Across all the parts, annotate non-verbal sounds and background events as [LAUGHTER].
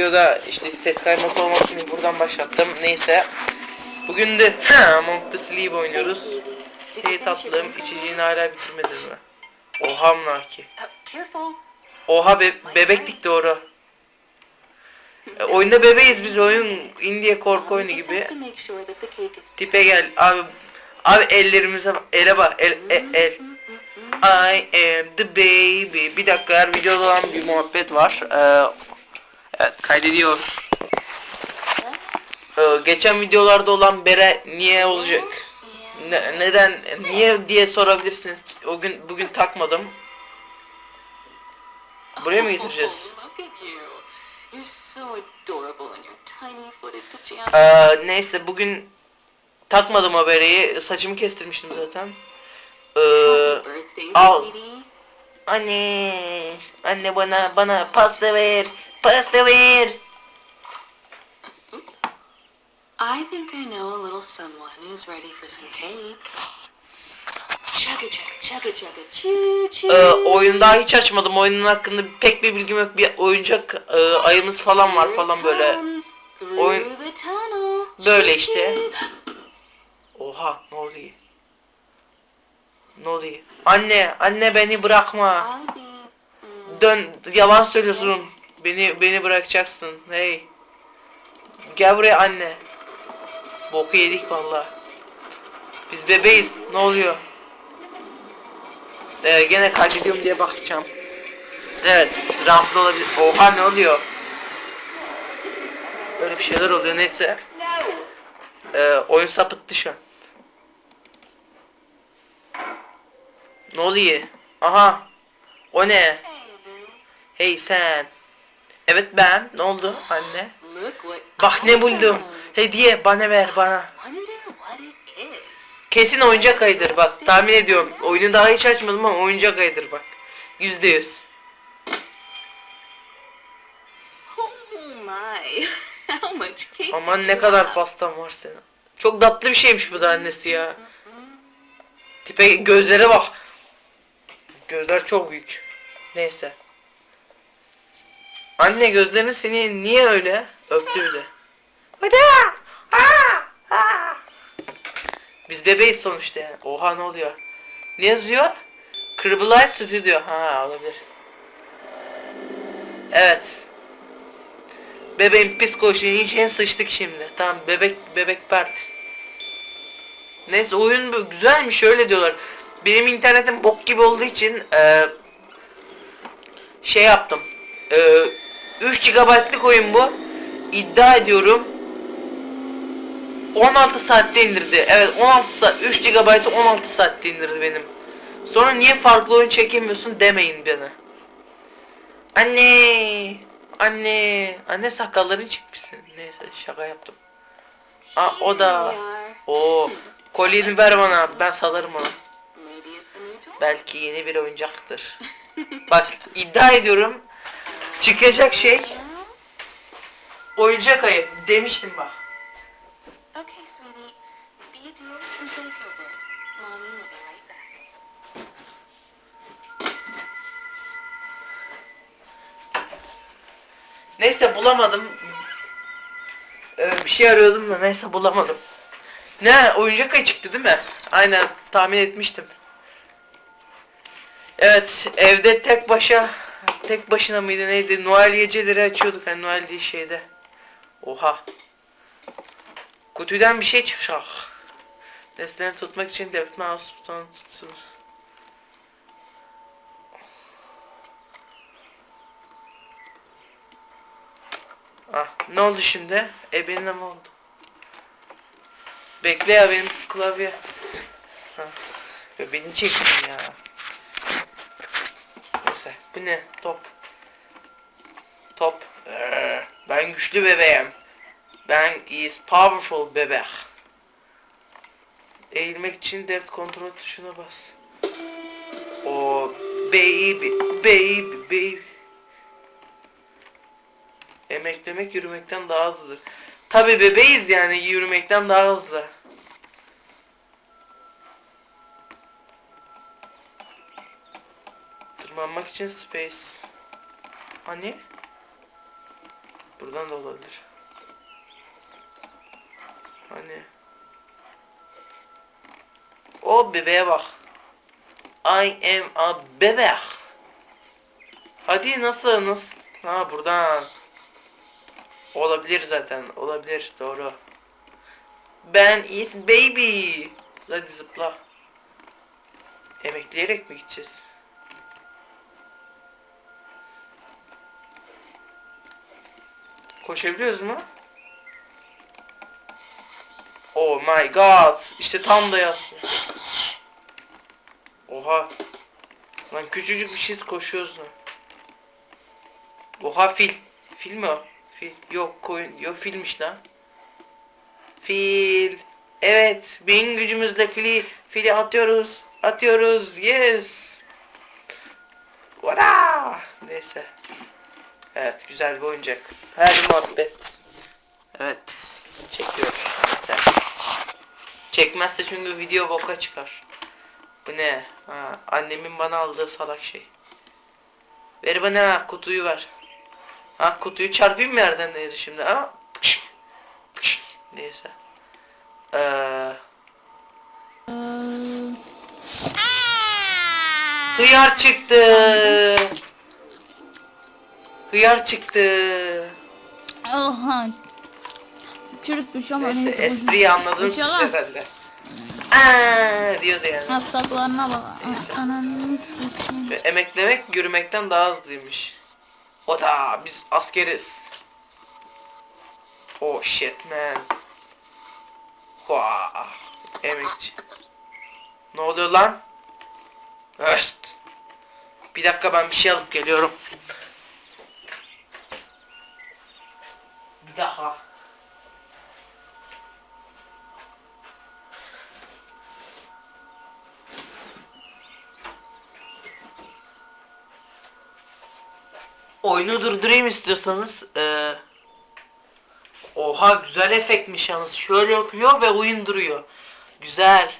videoda işte ses kayması olmasın diye buradan başlattım. Neyse. Bugün de [CLEARS THROAT] Among the Sleep oynuyoruz. Hey tatlım, içeceğini hala bitirmedin mi? Oha mnaki. Careful. Oha be bebektik doğru. E, oyunda bebeğiz biz oyun indie korku oyunu gibi. Tipe gel abi. Abi ellerimize. Ele bak. El, el, el. I am the baby. Bir dakika her videoda olan bir muhabbet var. Ee, evet kaydediyor. Ee, geçen videolarda olan bere niye olacak? Ne- neden niye diye sorabilirsiniz. O gün bugün takmadım. Buraya mı getireceğiz? [LAUGHS] Ee, neyse bugün takmadım o bereyi. Saçımı kestirmiştim zaten. Ee, al. Anne, anne bana bana pasta ver, pasta ver. I think I know a little someone who's ready for some cake. Chugga chugga chugga chugga choo choo. Ee, oyunu daha hiç açmadım. Oyunun hakkında pek bir bilgim yok. Bir oyuncak e, ayımız falan var falan böyle. oyun-. Böyle işte. Oha ne oluyor? Ne oluyor? Anne, anne beni bırakma. Dön, yalan söylüyorsun. Beni beni bırakacaksın. Hey. Gel buraya anne. Boku yedik vallahi. Biz bebeğiz. Ne oluyor? Ee, gene kaydediyorum diye bakacağım. Evet, rahatsız olabilir. Oha ne oluyor? Böyle bir şeyler oluyor neyse. Ee, oyun sapıttı şu an. Ne oluyor? Aha. O ne? Hey sen. Evet ben. Ne oldu anne? Bak ne buldum. Hediye bana ver bana. Kesin oyuncak ayıdır bak tahmin ediyorum. Oyunu daha hiç açmadım ama oyuncak ayıdır bak. Yüzde yüz. Oh my. [LAUGHS] How much cake Aman ne kadar have? pastam var senin. Çok tatlı bir şeymiş bu da annesi ya. Tipe gözlere bak. Gözler çok büyük. Neyse. Anne gözlerin seni niye öyle? Öptü bir de. Hadi. Biz bebeğiz sonuçta yani. Oha ne oluyor? Ne yazıyor? Kırbilay Studio. Ha olabilir. Evet. Bebeğin psikolojinin içine sıçtık şimdi. Tamam bebek bebek parti. Neyse oyun bu- güzelmiş öyle diyorlar. Benim internetim bok gibi olduğu için eee şey yaptım. Eee 3 GB'lık oyun bu. İddia ediyorum 16 saatte indirdi. Evet 16 saat 3 GB'ı 16 saatte indirdi benim. Sonra niye farklı oyun çekemiyorsun demeyin bana. Anne! Anne! Anne sakalların çıkmışsın. Neyse şaka yaptım. Aa o da. O kolyeni ver bana. Ben salarım ona. Belki yeni bir oyuncaktır. Bak iddia ediyorum. Çıkacak şey oyuncak ayı. Demiştim bak. Okay, sweetie. Be a dear and play for a bit. Mommy will be right back. Neyse bulamadım. Ee, bir şey arıyordum da neyse bulamadım. Ne oyuncak ayı çıktı değil mi? Aynen tahmin etmiştim. Evet evde tek başa tek başına mıydı neydi Noel geceleri açıyorduk hani Noel diye şeyde. Oha. Kutudan bir şey çıkacak. Nesneleri tutmak için David Mouse butonu tutsun. Ah ne oldu şimdi? E benim ne oldu? Bekle ya benim klavye. Ha. Beni çeksin ya. Neyse bu ne? Top. Top. Ee, ben güçlü bebeğim. Ben is powerful bebek. Eğilmek için deft kontrol tuşuna bas. O baby baby baby. Emeklemek yürümekten daha hızlıdır. Tabi bebeğiz yani yürümekten daha hızlı. Tırmanmak için space. Hani? Buradan da olabilir. Hani. O bebeğe bak. I am a bebek. Hadi nasıl nasıl? Ha buradan. Olabilir zaten. Olabilir doğru. Ben is baby. Hadi zıpla. Emekleyerek mi gideceğiz? Koşabiliyoruz mu? Oh my god. İşte tam da yaz. Oha. Lan küçücük bir şey koşuyoruz lan. Oha fil. Fil mi o? Fil. Yok koyun. Yok filmiş lan. Fil. Evet. Beyin gücümüzle fili fili atıyoruz. Atıyoruz. Yes. Vada. Neyse. Evet güzel bir oyuncak. Her muhabbet. Evet. Çekiyoruz. Neyse. Çekmezse çünkü video boka çıkar. Bu ne? Ha, annemin bana aldığı salak şey. Ver bana kutuyu ver. Ha kutuyu çarpayım mı yerden neydi şimdi ha? Tıkş, tıkş. Neyse. Ee, hıyar çıktı. Hıyar çıktı. Oha. Çocuk bir şey ama Neyse neyse, espriyi anladınız siz İnşallah. herhalde. Aa diyordu yani. Aksaklarına bak. Neyse. Ananı sikeyim. Ve emeklemek yürümekten daha hızlıymış. O da biz askeriz. Oh shit man. Hua. Emekçi. Ne oluyor lan? Öst. Bir dakika ben bir şey alıp geliyorum. Daha. Oyunu durdurayım istiyorsanız. Ee, oha güzel efektmiş yalnız. Şöyle yapıyor ve oyun duruyor. Güzel.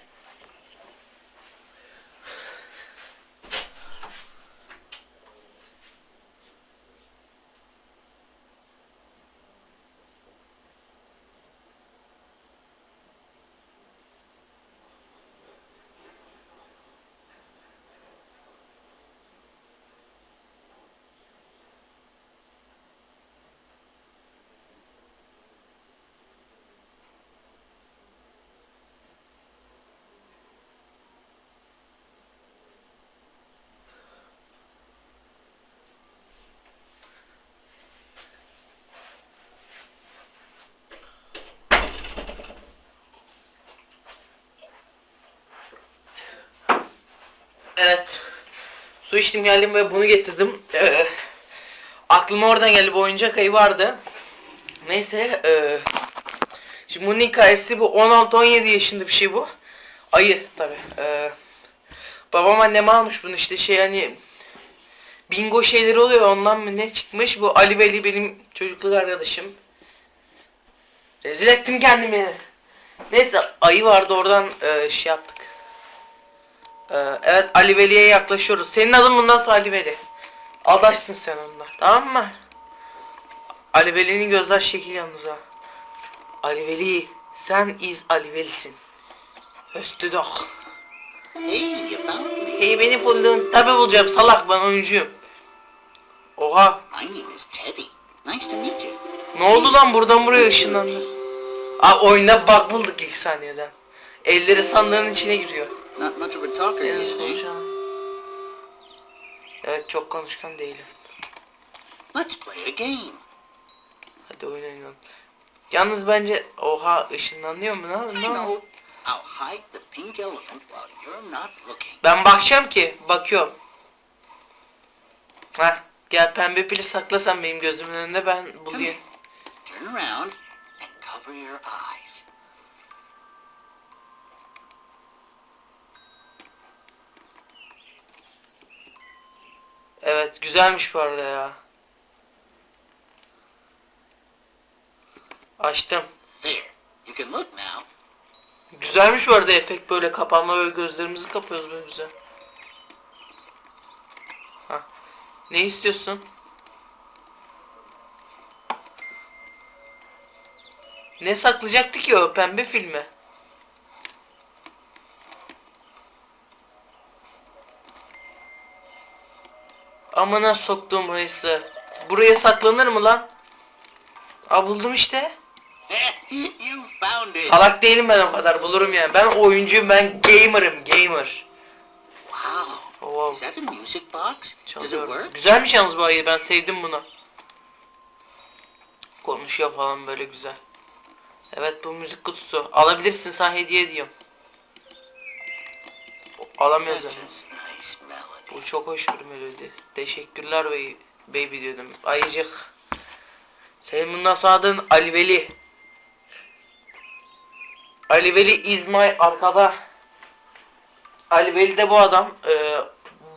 Evet. Su içtim geldim ve bunu getirdim. Ee, aklıma oradan geldi bu oyuncak ayı vardı. Neyse. ee, şimdi bunun hikayesi bu 16-17 yaşında bir şey bu. Ayı tabi. Ee, babam anneme almış bunu işte şey hani bingo şeyleri oluyor ondan mı ne çıkmış bu Ali Veli benim çocukluk arkadaşım. Rezil ettim kendimi. Neyse ayı vardı oradan ee, şey yaptık. Ee, evet Ali Veli'ye yaklaşıyoruz. Senin adın bundan sonra Ali Veli. Adaşsın sen onunla. Tamam mı? Ali Veli'nin gözler şekil yalnız ha. Ali Veli sen iz Ali Veli'sin. Östü dok. Hey, beni buldun. Tabi bulacağım salak ben oyuncuyum. Oha My name is Teddy. Nice to meet you. ne oldu lan buradan buraya ışınlandı. Aa oyuna bak bulduk ilk saniyeden. Elleri sandığın içine giriyor. Not much of a talker these days. Evet çok konuşkan değilim. Let's play a game. Hadi oynayalım. Yalnız bence oha ışınlanıyor mu? Not looking. Ben bakacağım ki. Bakıyorum. Heh. Gel pembe pili saklasan benim gözümün önünde ben bulayım. Turn around and cover your eyes. Evet güzelmiş bu arada ya. Açtım. Güzelmiş bu arada efekt böyle kapanma ve gözlerimizi kapıyoruz böyle güzel. Hah. Ne istiyorsun? Ne saklayacaktı ki o pembe filmi? Amına soktuğum hıysı. Buraya saklanır mı lan? Aa buldum işte. Salak değilim ben o kadar bulurum yani. Ben oyuncuyum ben gamer'ım gamer. Wow. Wow. Is that a music box? Does it work? Güzelmiş yalnız bu ayı ben sevdim bunu. Konuşuyor falan böyle güzel. Evet bu müzik kutusu. Alabilirsin sana hediye ediyorum. Alamıyoruz That's Bu çok hoş bir melodi. Teşekkürler bey, baby diyordum. Ayıcık. Senin bundan adın Ali Veli. Ali Veli is my arkada. Ali Veli de bu adam. Ee,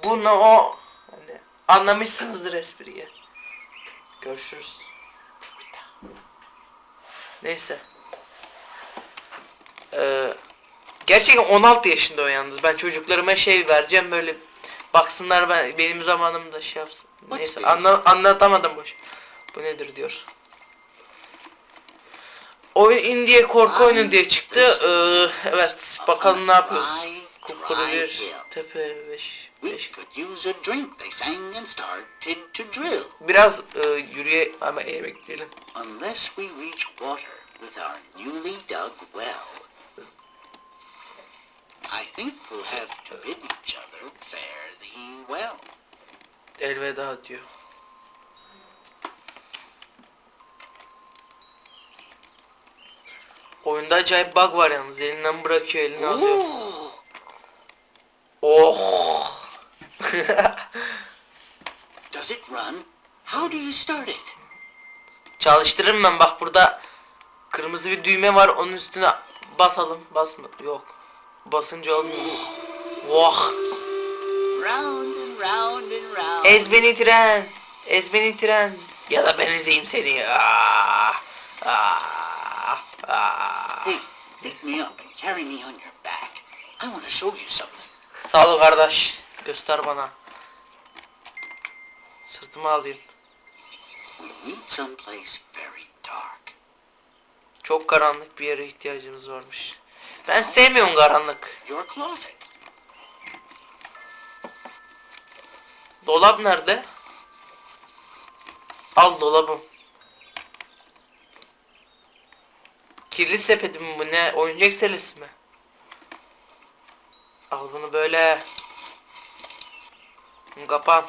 bunu o hani, anlamışsınızdır espriyi. Görüşürüz. Neyse. Ee, gerçekten 16 yaşında o yalnız. Ben çocuklarıma şey vereceğim böyle baksınlar ben benim zamanımda şey yapsın. Neyse anla, anlatamadım boş. Bu nedir diyor. Oyun indie korku oyunu diye çıktı. Ee, evet bakalım ne yapıyoruz. Kupkuru bir tepe 5 We could use a drink. They sang and started to drill. Biraz e, yürüye ama yemek diyelim. Unless we reach water with our newly dug well. I think we'll have to bid each other fare thee well. Elveda diyor. Oyunda acayip bug var yalnız. Elinden bırakıyor, eline alıyor. Oh. [LAUGHS] does it run? How do you start it? Çalıştırırım ben bak burada kırmızı bir düğme var onun üstüne basalım. Basma yok. Basınca olmuyor. Vah. Round and round and round. Ez beni tren. Ez beni tren. Ya da ben ezeyim seni. Ah. Ah. Ah. Hey, pick me up and carry me on your back. I want to show you something. Sağ ol kardeş. Göster bana. Sırtıma alayım. Çok karanlık bir yere ihtiyacımız varmış. Ben sevmiyorum karanlık. Dolap nerede? Al dolabım. Kirli sepetim mi bu ne? Oyuncak selesi mi? Al bunu böyle. Kapan.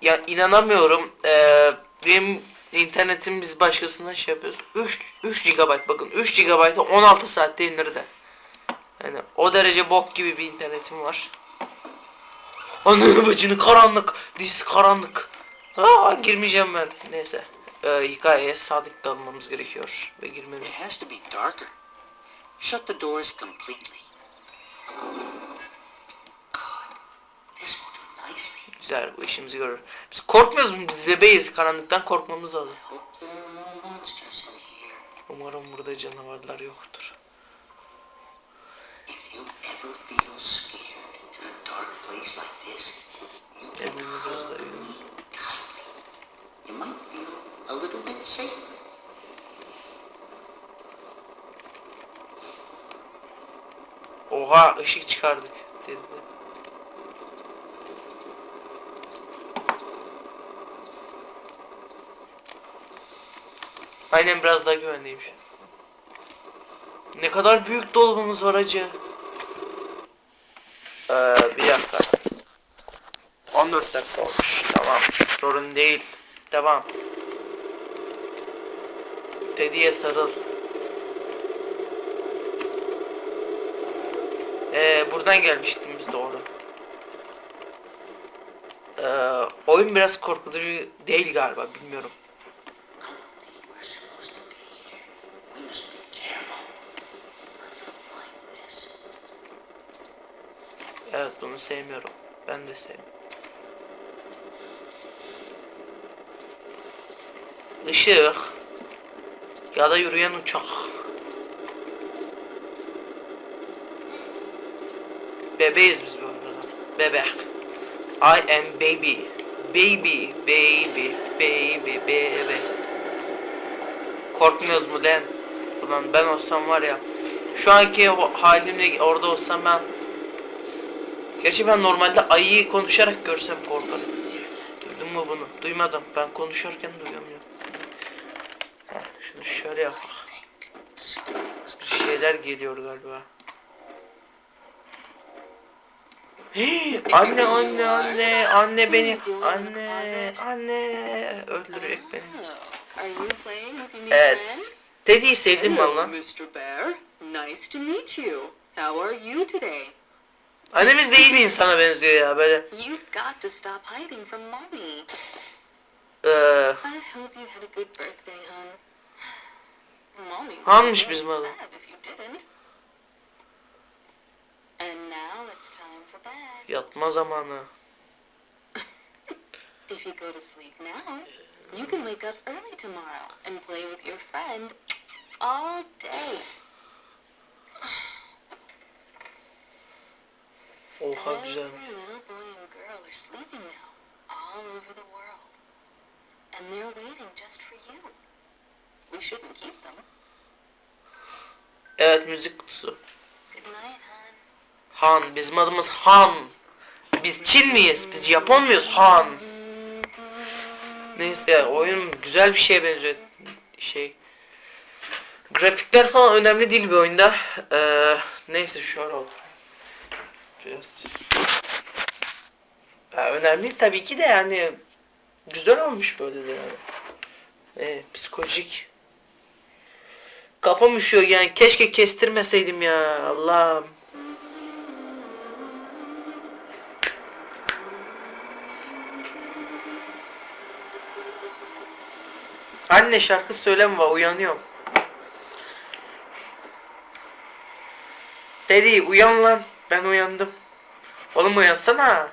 Ya inanamıyorum. Ee, benim internetim biz başkasından şey yapıyoruz. 3 3 GB bakın 3 GB'ı 16 saatte indirdi. Yani o derece bok gibi bir internetim var. Ananı bacını karanlık. Diz karanlık. Aa girmeyeceğim ben. Neyse. Ee, hikayeye sadık kalmamız gerekiyor ve It girmemiz. has to be darker. Shut the doors completely. Good. This will do nicely. Güzel bu işimizi görür. Biz korkmuyoruz mu? Biz bebeğiz. Karanlıktan korkmamız lazım. Umarım burada canavarlar yoktur. If you ever feel scared in a dark place like this, you can Elini biraz daha hug eğelim. me tightly. You might feel a little bit safer. Oha ışık çıkardık dedi. Aynen biraz daha güvenliyim şu an. Ne kadar büyük dolabımız var acı. Ee, bir dakika. 14 dakika olmuş. Tamam. Sorun değil. Devam. Teddy'ye sarıl. Ee, buradan gelmiştik biz doğru. Ee, oyun biraz korkutucu değil galiba bilmiyorum. We're supposed to be here. We must be careful. Like this. Evet bunu sevmiyorum. Ben de sevmiyorum. Işık ya da yürüyen uçak. Bebeğiz biz bu arada. Bebek. I am baby. Baby, baby, baby, baby. Korkmuyoruz mu lan? Ulan ben olsam var ya. Şu anki halimle orada olsam ben Gerçi ben normalde ayıyı konuşarak görsem korkarım. Duydun mu bunu? Duymadım. Ben konuşurken duyamıyorum. Şunu şöyle yap. Bir şeyler geliyor galiba. Hii, anne anne anne anne beni anne anne öldürecek beni. Evet. Teddy'yi sevdim valla. Mr. Nice to meet you. How are you today? Annemiz de iyi bir insana benziyor ya böyle. You've got to stop hiding from mommy. Eee I hope you had a good birthday, hon. Mommy Hanmış be bizim didn't. And now it's time for bed. yatma zamanı. If you go to sleep now, you can wake up early tomorrow and play with your friend all day. Oha Every güzel. little boy and girl are sleeping now, all over the world. And they're waiting just for you. We shouldn't keep them. Evet müzik kutusu. Han. Bizim adımız Han. Biz Çin miyiz? Biz Japon muyuz? Han. Neyse oyun güzel bir şeye benziyor. Şey. Grafikler falan önemli değil bir oyunda. Ee, neyse şöyle olur. Biraz. Ya, önemli tabii ki de yani güzel olmuş böyle de yani. Ee, psikolojik. Kafam üşüyor yani keşke kestirmeseydim ya Allah'ım. Anne şarkı söyleme uyanıyorum. Dedi uyan lan. Ben uyandım. Oğlum uyansana.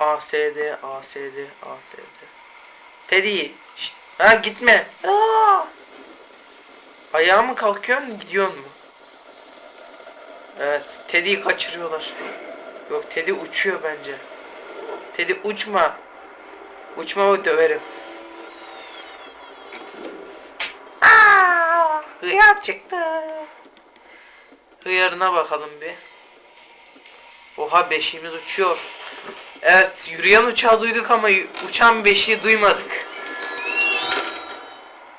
ASD ASD ASD. Teddy. şşt, Ha gitme. Aa! Ayağa mı kalkıyorsun gidiyorsun mu? Evet Teddy'yi kaçırıyorlar. Yok Teddy uçuyor bence. Teddy uçma. Uçma o döverim. Aa, hıyar çıktı. Hıyarına bakalım bir. Oha beşiğimiz uçuyor. Evet yürüyen uçağı duyduk ama uçan beşiği duymadık.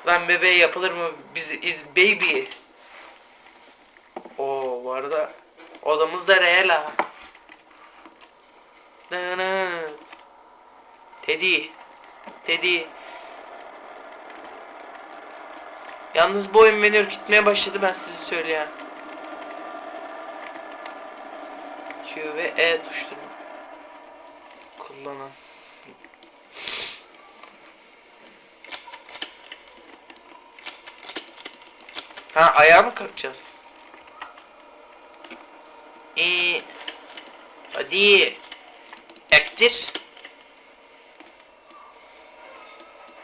Lan bebeğe yapılır mı? Biz is baby. Oo bu arada odamız da real ha. Teddy. Teddy. Yalnız bu oyun beni ürkütmeye başladı ben size söyleyeyim. Q ve E tuşları kullanan. Ha ayağa mı kalkacağız? Ee, hadi. Ektir.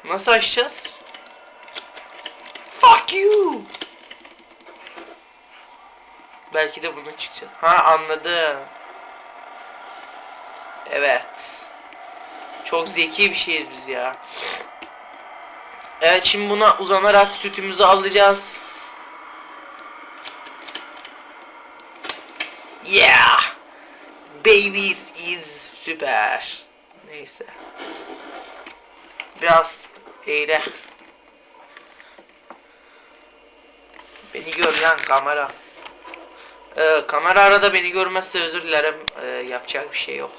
Nasıl açacağız? Fuck you. Belki de bunu çıkacak. Ha anladım. Evet. Çok zeki bir şeyiz biz ya. Evet şimdi buna uzanarak sütümüzü alacağız. Yeah. Babies is süper. Neyse. Biraz eğle. Beni gör lan kamera. Ee, kamera arada beni görmezse özür dilerim. Ee, yapacak bir şey yok.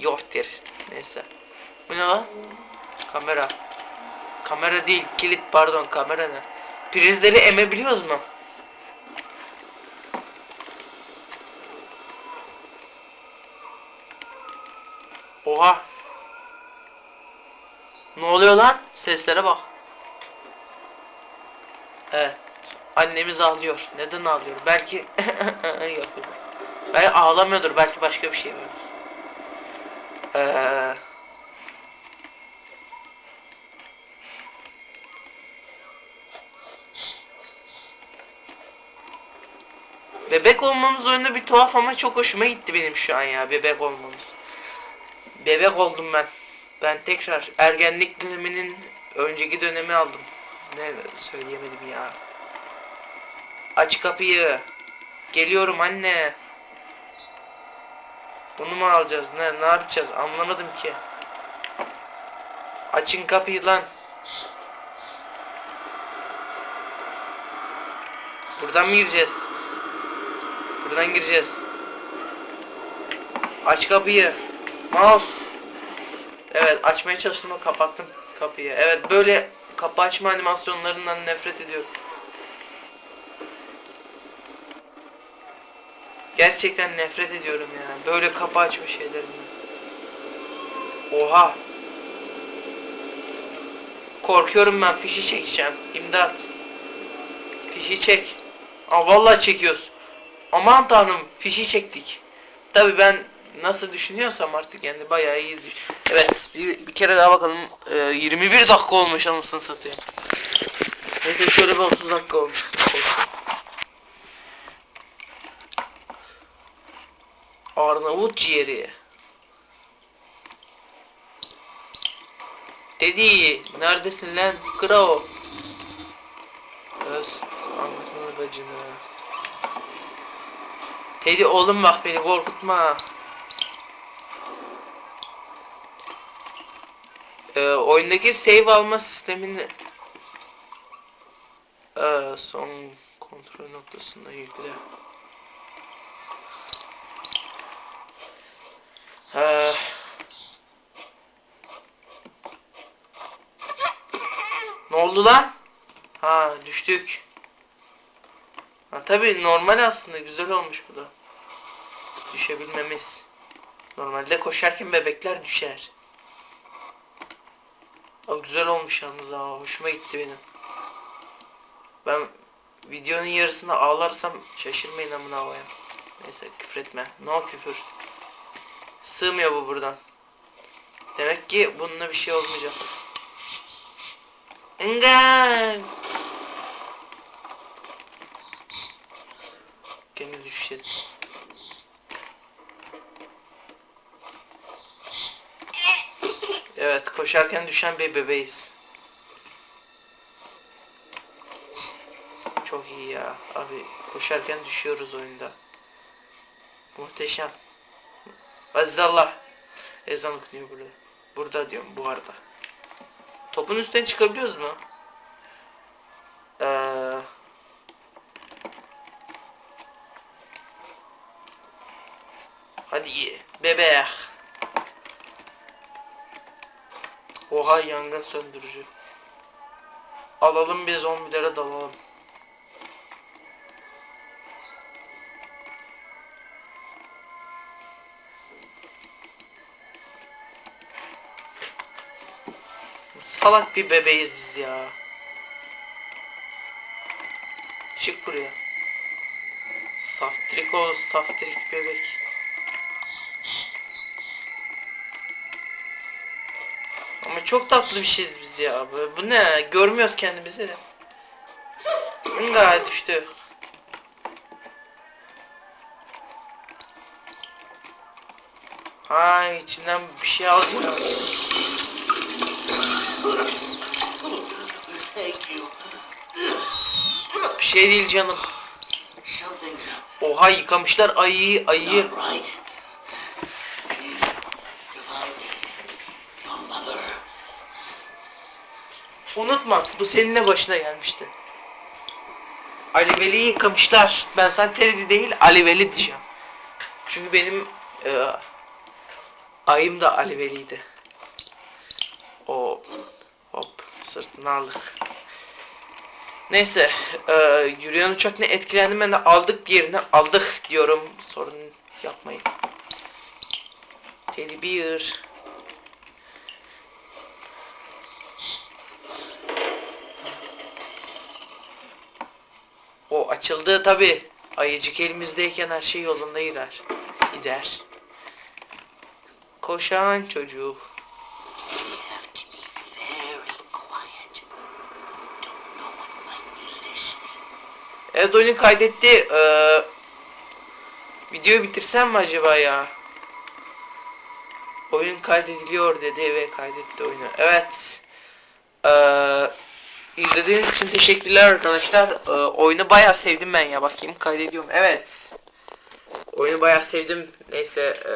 Yoktur. Neyse. Bu ne lan? Kamera. Kamera değil, kilit pardon kamera ne? Prizleri emebiliyoruz mu? Oha. Ne oluyor lan? Seslere bak. Evet. Annemiz ağlıyor. Neden ağlıyor? Belki [LAUGHS] yapıyor. Belki ağlamıyordur. Belki başka bir şey var. Ee... Bebek olmamız oyunda bir tuhaf ama çok hoşuma gitti benim şu an ya bebek olmamız. Bebek oldum ben. Ben tekrar ergenlik döneminin önceki dönemi aldım. Ne söyleyemedim ya. Aç kapıyı. Geliyorum anne. Bunu mu alacağız? Ne ne yapacağız? Anlamadım ki. Açın kapıyı lan. Buradan mı gireceğiz? Buradan gireceğiz. Aç kapıyı. Mouse. Evet açmaya çalıştım ama kapattım kapıyı. Evet böyle kapı açma animasyonlarından nefret ediyorum. Gerçekten nefret ediyorum ya. Böyle kapı açma şeylerinden. Oha. Korkuyorum ben fişi çekeceğim. İmdat. Fişi çek. Aa vallahi çekiyoruz. Aman tanrım fişi çektik. Tabi ben nasıl düşünüyorsam artık yani bayağı iyi düş- Evet bir, bir kere daha bakalım. Ee, 21 dakika olmuş anasını satayım. Neyse şöyle bir 30 dakika olmuş. Arnavut ciğeri. Dedi neredesin lan Krao? Öz anlatma bacını. Teddy oğlum bak beni korkutma. Ee, oyundaki save alma sistemini ee, son kontrol noktasında yükle. Ne oldu lan? Ha düştük. Ha tabi normal aslında güzel olmuş bu da. Düşebilmemiz. Normalde koşarken bebekler düşer. O güzel olmuş yalnız ha hoşuma gitti benim. Ben videonun yarısında ağlarsam şaşırmayın amına koyayım. Neyse küfretme. No küfür. Sığmıyor bu buradan. Demek ki bununla bir şey olmayacak. Engel. Gene düşeceğiz. Evet koşarken düşen bir bebeğiz. Çok iyi ya. Abi koşarken düşüyoruz oyunda. Muhteşem. Azizallah. Ezan okunuyor burada. Burada diyorum bu arada. Topun üstüne çıkabiliyoruz mu? Eee... Hadi ye. Bebek. Oha yangın söndürücü. Alalım biz zombilere dalalım. Salak bir bebeğiz biz ya. Çık buraya. Saftirik o saftirik bebek. Ama çok tatlı bir şeyiz biz ya. Bu, ne? Görmüyoruz kendimizi. Inga düştü. Ha içinden bir şey aldı ya. Thank you. Bir şey değil canım. Oha yıkamışlar ayıyı ayıyı. Unutma bu seninle başına gelmişti. Ali Veli'yi yıkamışlar. Ben sana Teddy değil Ali Veli diyeceğim. Çünkü benim e, ayım da Ali Veli'ydi. O hop sırtını aldık. Neyse e, yürüyen uçak ne etkilendim ben de aldık yerine aldık diyorum. Sorun yapmayın. Teddy Bear. O açıldı tabi. Ayıcık elimizdeyken her şey yolunda gider. Gider. Koşan çocuk. Evet oyunu kaydetti. Ee, videoyu bitirsem mi acaba ya? Oyun kaydediliyor dedi ve kaydetti oyunu. Evet. Ee, izlediğiniz için teşekkürler arkadaşlar. Ee, oyunu bayağı sevdim ben ya bakayım kaydediyorum. Evet. Oyunu bayağı sevdim. Neyse. Ee,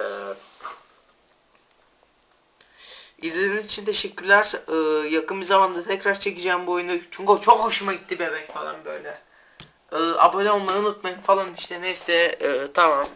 izlediğiniz için teşekkürler. Ee, yakın bir zamanda tekrar çekeceğim bu oyunu. Çünkü çok hoşuma gitti bebek falan böyle. Ee, abone olmayı unutmayın falan işte neyse. ee, tamam.